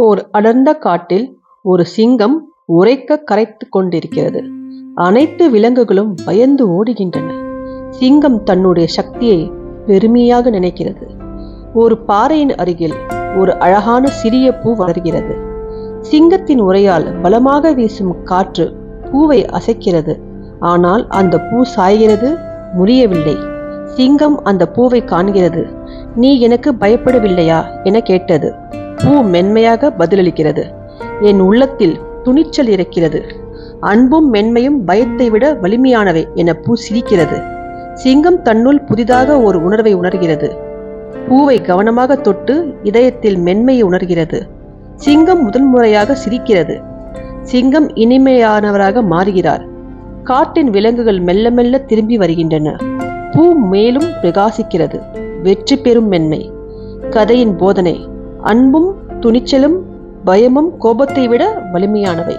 ஓர் அடர்ந்த காட்டில் ஒரு சிங்கம் உரைக்க கரைத்து கொண்டிருக்கிறது. அனைத்து விலங்குகளும் பயந்து ஓடுகின்றன. சிங்கம் தன்னுடைய சக்தியை பெருமையாக நினைக்கிறது. ஒரு பாறையின் அருகில் ஒரு அழகான சிறிய பூ வளர்கிறது. சிங்கத்தின் உரையால் பலமாக வீசும் காற்று பூவை அசைக்கிறது. ஆனால் அந்த பூ சாய்கிறது முடியவில்லை. சிங்கம் அந்த பூவை காண்கிறது. நீ எனக்கு பயப்படவில்லையா? என கேட்டது. பூ மென்மையாக பதிலளிக்கிறது. என் உள்ளத்தில் துணிச்சல் இருக்கிறது அன்பும் மென்மையும் பயத்தை விட வலிமையானவை என பூ சிரிக்கிறது. சிங்கம் தன்னுள் புதிதாக ஒரு உணர்வை உணர்கிறது. பூவை கவனமாக தொட்டு இதயத்தில் மென்மையை உணர்கிறது. சிங்கம் முதன்முறையாக சிரிக்கிறது. சிங்கம் இனிமையானவராக மாறுகிறார். காட்டின் விலங்குகள் மெல்ல மெல்ல திரும்பி வருகின்றன. பூ மேலும் பிரகாசிக்கிறது. வெற்றி பெறும் மென்மை. கதையின் போதனை. அன்பும் துணிச்சலும் பயமும் கோபத்தை விட வலிமையானவை.